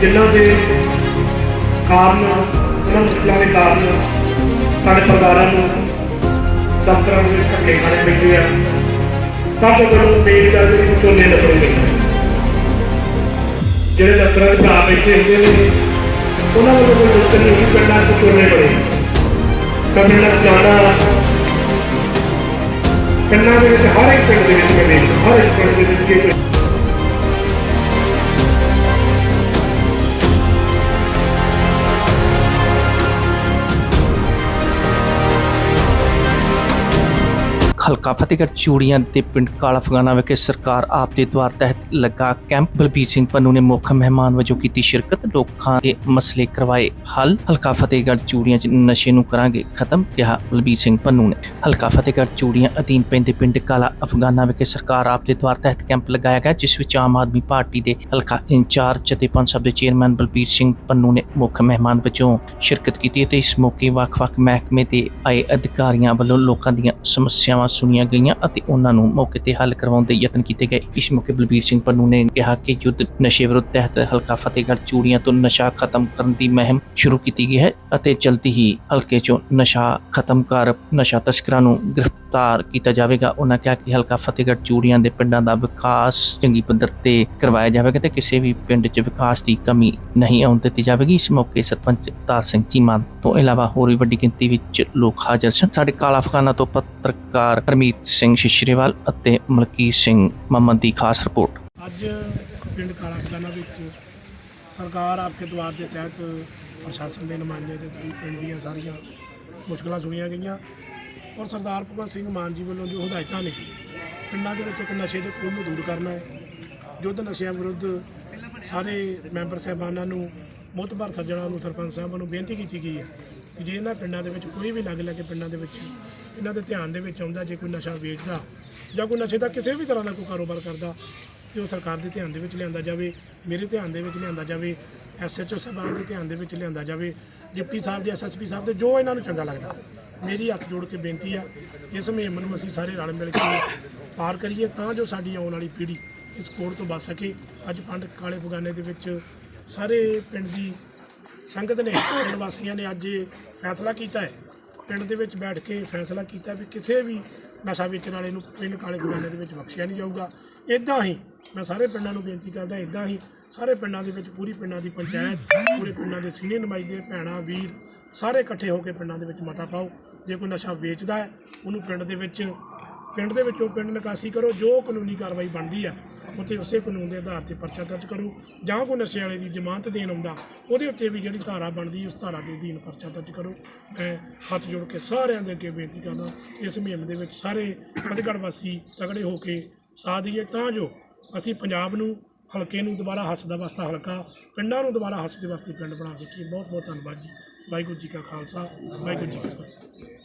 ਜਿਨ੍ਹਾਂ ਦੇ ਕਾਰਨ ਉਹਨਾਂ ਮੁਸ਼ਕਲਾਂ ਦੇ ਕਾਰਨ ਸਾਡੇ ਪਰਿਵਾਰਾਂ ਨੂੰ ਦਫ਼ਤਰਾਂ ਦੇ ਵਿੱਚ ਧੱਕੇ ਖਾਣੇ ਪੈਂਦੇ ਆ। ਸਭ ਤੋਂ ਵੱਲੋਂ ਮੇਨ ਗੱਲ ਜਿਹੜੀ ਵਿਚੋਲੇ ਲੱਭਣੇ ਪੈਂਦੇ ਜਿਹੜੇ ਦਫ਼ਤਰਾਂ ਦੇ ਭਰਾ ਬੈਠੇ ਹੁੰਦੇ ਨੇ, ਉਹਨਾਂ ਵੱਲੋਂ ਕੋਈ ਮੁਸ਼ਕਲ ਨਹੀਂ ਹੁੰਦੀ, ਪਿੰਡਾਂ ਤੋਂ ਵਿਚੋਲੇ ਬਣੇ। ਜਾਣਾ, ਪਿੰਡਾਂ ਦੇ ਵਿੱਚ ਹਰ ਇੱਕ ਪਿੰਡ ਦੇ ਵਿੱਚ ਮੈਂ ਹਰ ਇੱਕ ਪਿੰਡ ਦੇ ਵਿੱਚ ਹਲਕਾ ਫਤਿਹਗੜ੍ਹ ਚੂੜੀਆਂ ਦੇ ਪਿੰਡ ਕਾਲਾ ਫਗਾਨਾ ਵਿਖੇ ਸਰਕਾਰ ਆਪ ਦੇ ਦੁਆਰ ਤਹਿਤ ਲੱਗਾ ਕੈਂਪ। ਬਲਬੀਰ ਸਿੰਘ ਪੰਨੂ ਨੇ ਮੁੱਖ ਮਹਿਮਾਨ ਵਜੋਂ ਕੀਤੀ ਸ਼ਿਰਕਤ। ਲੋਕਾਂ ਦੇ ਮਸਲੇ ਕਰਵਾਏ ਹੱਲ। ਹਲਕਾ ਫਤਿਹਗੜ੍ਹ ਚੂੜੀਆਂ 'ਚ ਨਸ਼ੇ ਨੂੰ ਕਰਾਂਗੇ ਖਤਮ, ਕਿਹਾ ਬਲਬੀਰ ਸਿੰਘ ਪੰਨੂ ਨੇ। ਹਲਕਾ ਫਤਿਹਗੜ੍ਹ ਚੂੜੀਆਂ ਅਧੀਨ ਪੈਂਦੇ ਪਿੰਡ ਕਾਲਾ ਅਫਗਾਨਾ ਵਿਖੇ ਸਰਕਾਰ ਆਪ ਦੇ ਦੁਆਰ ਤਹਿਤ ਕੈਂਪ ਲਗਾਇਆ ਗਿਆ, ਜਿਸ ਵਿੱਚ ਆਮ ਆਦਮੀ ਪਾਰਟੀ ਦੇ ਹਲਕਾ ਇੰਚਾਰਜ ਅਤੇ ਪੰਜ ਸਭ ਦੇ ਚੇਅਰਮੈਨ ਬਲਬੀਰ ਸਿੰਘ ਪੰਨੂ ਨੇ ਮੁੱਖ ਮਹਿਮਾਨ ਵਜੋਂ ਸ਼ਿਰਕਤ ਕੀਤੀ ਅਤੇ ਇਸ ਮੌਕੇ ਵੱਖ-ਵੱਖ ਮਹਿਕਮੇ ਦੇ ਆਏ ਅਧਿਕਾਰੀਆਂ ਵੱਲੋਂ ਲੋਕਾਂ ਦੀਆਂ ਸਮੱਸਿਆਵਾਂ ਸੁਣੀਆਂ ਗਈਆਂ ਅਤੇ ਉਹਨਾਂ ਨੂੰ ਮੌਕੇ ਤੇ ਹੱਲ ਕਰਵਾਉਣ ਦੇ ਯਤਨ ਕੀਤੇ ਗਏ। ਇਸ ਮੌਕੇ ਬਲਬੀਰ ਸਿੰਘ ਪੰਨੂ ਨੇ ਕਿਹਾ ਕਿ ਯੁੱਧ ਨਸ਼ੇ ਵਿਰੁੱਧ ਤਹਿਤ ਹਲਕਾ ਫਤਿਹਗੜ੍ਹ ਚੂੜੀਆਂ ਤੋਂ ਨਸ਼ਾ ਖਤਮ ਕਰਨ ਦੀ ਮੁਹਿੰਮ ਸ਼ੁਰੂ ਕੀਤੀ ਗਈ ਹੈ ਅਤੇ ਜਲਦੀ ਹੀ ਹਲਕੇ 'ਚੋਂ ਨਸ਼ਾ ਖਤਮ ਕਰ ਨਸ਼ਾ ਤਸਕਰਾਂ ਨੂੰ ਗ੍ਰਿਫਤਾਰ ਕੀਤਾ ਜਾਵੇਗਾ। ਉਹਨਾਂ ਕਿਹਾ ਕਿ ਹਲਕਾ ਫਤਿਹਗੜ੍ਹ ਚੂੜੀਆਂ ਦੇ ਪਿੰਡਾਂ ਦਾ ਵਿਕਾਸ ਚੰਗੀ ਪੱਧਰ ਤੇ ਕਰਵਾਇਆ ਜਾਵੇਗਾ ਤੇ ਕਿਸੇ ਵੀ ਪਿੰਡ 'ਚ ਵਿਕਾਸ ਦੀ ਕਮੀ ਨਹੀਂ ਆਉਣ ਦਿੱਤੀ ਜਾਵੇਗੀ। ਇਸ ਮੌਕੇ ਸਰਪੰਚ ਤਾਰ ਸਿੰਘ ਚੀਮਾ ਤੋਂ ਇਲਾਵਾ ਹੋਰ ਵੀ ਵੱਡੀ ਗਿਣਤੀ ਵਿੱਚ ਲੋਕ ਹਾਜ਼ਰ ਸਨ। ਸਾਡੇ ਕਾਲਾ ਫਖਾਨਾ ਤੋਂ ਪੱਤਰਕਾਰ ਹਰਮੀਤ ਸਿੰਘ ਸ਼ਿਸ਼ਰੇਵਾਲ ਅਤੇ ਮਲਕੀਤ ਸਿੰਘ ਮਮਨ ਦੀ ਖਾਸ ਰਿਪੋਰਟ। ਅੱਜ ਪਿੰਡ ਕਾਲਾ ਖਜ਼ਾਨਾ ਵਿੱਚ ਸਰਕਾਰ ਆਪਕੇ ਦੁਆਰ ਦੇ ਤਹਿਤ ਪ੍ਰਸ਼ਾਸਨ ਦੇ ਨੁਮਾਇੰਦੇ ਦੇ ਥਰੂ ਪਿੰਡ ਦੀਆਂ ਸਾਰੀਆਂ ਮੁਸ਼ਕਲਾਂ ਸੁਣੀਆਂ ਗਈਆਂ ਔਰ ਸਰਦਾਰ ਭਗਵੰਤ ਸਿੰਘ ਮਾਨ ਜੀ ਵੱਲੋਂ ਜੋ ਹਦਾਇਤਾਂ ਨੇ, ਪਿੰਡਾਂ ਦੇ ਵਿੱਚ ਇੱਕ ਨਸ਼ੇ ਦੇ ਖੂਹ ਨੂੰ ਦੂਰ ਕਰਨਾ ਹੈ ਯੁੱਧ ਨਸ਼ਿਆਂ ਵਿਰੁੱਧ ਸਾਰੇ ਮੈਂਬਰ ਸਾਹਿਬਾਨਾਂ ਨੂੰ, ਮੁਤਬਰ ਸੱਜਣਾ ਨੂੰ, ਸਰਪੰਚ ਸਾਹਿਬਾਂ ਨੂੰ ਬੇਨਤੀ ਕੀਤੀ ਗਈ ਹੈ ਕਿ ਜੇ ਇਹਨਾਂ ਪਿੰਡਾਂ ਦੇ ਵਿੱਚ ਕੋਈ ਵੀ ਲੱਗ ਲੱਗੇ ਪਿੰਡਾਂ ਦੇ ਵਿੱਚ ਇਹਨਾਂ ਦੇ ਧਿਆਨ ਦੇ ਵਿੱਚ ਆਉਂਦਾ, ਜੇ ਕੋਈ ਨਸ਼ਾ ਵੇਚਦਾ ਜਾਂ ਕੋਈ ਨਸ਼ੇ ਦਾ ਕਿਸੇ ਵੀ ਤਰ੍ਹਾਂ ਦਾ ਕੋਈ ਕਾਰੋਬਾਰ ਕਰਦਾ ਕਿ ਉਹ ਸਰਕਾਰ ਦੇ ਧਿਆਨ ਦੇ ਵਿੱਚ ਲਿਆਂਦਾ ਜਾਵੇ, ਮੇਰੇ ਧਿਆਨ ਦੇ ਵਿੱਚ ਲਿਆਂਦਾ ਜਾਵੇ ਐਸਐਚਓ ਸਾਹਿਬਾਨ ਦੇ ਧਿਆਨ ਦੇ ਵਿੱਚ ਲਿਆਂਦਾ ਜਾਵੇ, ਡਿਪਟੀ ਸਾਹਿਬ ਦੇ ਐਸਐਸਪੀ ਸਾਹਿਬ ਦੇ, ਜੋ ਇਹਨਾਂ ਨੂੰ ਚੰਗਾ ਲੱਗਦਾ। ਮੇਰੀ ਹੱਥ ਜੋੜ ਕੇ ਬੇਨਤੀ ਆ, ਇਸ ਮੁਹਿੰਮ ਨੂੰ ਅਸੀਂ ਸਾਰੇ ਰਲ ਮਿਲ ਕੇ ਪਾਰ ਕਰੀਏ ਤਾਂ ਜੋ ਸਾਡੀ ਆਉਣ ਵਾਲੀ ਪੀੜ੍ਹੀ ਇਸ ਕੋੜ ਤੋਂ ਬਚ ਸਕੇ। ਅੱਜ ਪੰਡ ਕਾਲੇ ਬਗਾਨੇ ਦੇ ਵਿੱਚ ਸਾਰੇ ਪਿੰਡ ਦੀ ਸੰਗਤ ਨੇ ਪਿੰਡ ਵਾਸੀਆਂ ਨੇ ਅੱਜ ਇਹ ਫੈਸਲਾ ਕੀਤਾ ਹੈ। ਪਿੰਡ ਦੇ ਵਿੱਚ ਬੈਠ ਕੇ ਫੈਸਲਾ ਕੀਤਾ ਵੀ ਕਿਸੇ ਵੀ ਨਸ਼ਾ ਵੇਚਣ ਵਾਲੇ ਨੂੰ ਪਿੰਡ ਕਾਲੇ ਬਗਾਨੇ ਦੇ ਵਿੱਚ ਬਖਸ਼ਿਆ ਨਹੀਂ ਜਾਊਗਾ। ਇਦਾਂ ਹੀ ਮੈਂ ਸਾਰੇ ਪਿੰਡਾਂ ਨੂੰ ਬੇਨਤੀ ਕਰਦਾ ਇਦਾਂ ਹੀ ਸਾਰੇ ਪਿੰਡਾਂ ਦੇ ਵਿੱਚ ਪੂਰੀ ਪਿੰਡਾਂ ਦੀ ਪੰਚਾਇਤ, ਪੂਰੇ ਪਿੰਡਾਂ ਦੇ ਸੀਨੀਅਰ ਨੁਮਾਇੰਦੇ, ਭੈਣਾਂ, ਵੀਰ, ਸਾਰੇ ਇਕੱਠੇ ਹੋ ਕੇ ਪਿੰਡਾਂ ਦੇ ਵਿੱਚ ਮਤਾ ਪਾਓ। ਜੇ ਕੋਈ ਨਸ਼ਾ ਵੇਚਦਾ ਹੈ, ਉਹਨੂੰ ਪਿੰਡ ਦੇ ਵਿੱਚ, ਪਿੰਡ ਦੇ ਵਿੱਚੋਂ ਪਿੰਡ ਨਿਕਾਸੀ ਕਰੋ, ਜੋ ਕਾਨੂੰਨੀ ਕਾਰਵਾਈ ਬਣਦੀ ਆ ਉੱਤੇ ਉਸੇ ਕਾਨੂੰਨ ਦੇ ਆਧਾਰ ਤੇ ਪਰਚਾ ਦਰਜ ਕਰੋ ਜਾਂ ਕੋਈ ਨਸ਼ੇ ਵਾਲੇ ਦੀ ਜ਼ਮਾਨਤ ਦੇਣ ਆਉਂਦਾ, ਉਹਦੇ ਉੱਤੇ ਵੀ ਜਿਹੜੀ ਧਾਰਾ ਬਣਦੀ, ਉਸ ਧਾਰਾ ਦੇ ਅਧੀਨ ਪਰਚਾ ਦਰਜ ਕਰੋ। ਮੈਂ ਹੱਥ ਜੋੜ ਕੇ ਸਾਰਿਆਂ ਦੇ ਅੱਗੇ ਬੇਨਤੀ ਕਰਦਾ, ਇਸ ਮੁਹਿੰਮ ਦੇ ਵਿੱਚ ਸਾਰੇ ਫਤਿਹਗੜ੍ਹ ਵਾਸੀ ਤਗੜੇ ਹੋ ਕੇ ਸਾਥ ਦਈਏ, ਤਾਂ ਜੋ ਅਸੀਂ ਪੰਜਾਬ ਨੂੰ ਹਲਕੇ ਨੂੰ ਦੁਬਾਰਾ ਹੱਸਦਾ ਵਸਦਾ ਹਲਕਾ, ਪਿੰਡਾਂ ਨੂੰ ਦੁਬਾਰਾ ਹੱਸਦੇ ਵਸਦੇ ਪਿੰਡ ਬਣਾ ਸਕੀਏ। ਬਹੁਤ ਬਹੁਤ ਧੰਨਵਾਦ ਜੀ। ਵਾਹਿਗੁਰੂ ਜੀ ਕਾ ਖਾਲਸਾ, ਵਾਹਿਗੁਰੂ ਜੀ ਕੀ ਫਤਿਹ।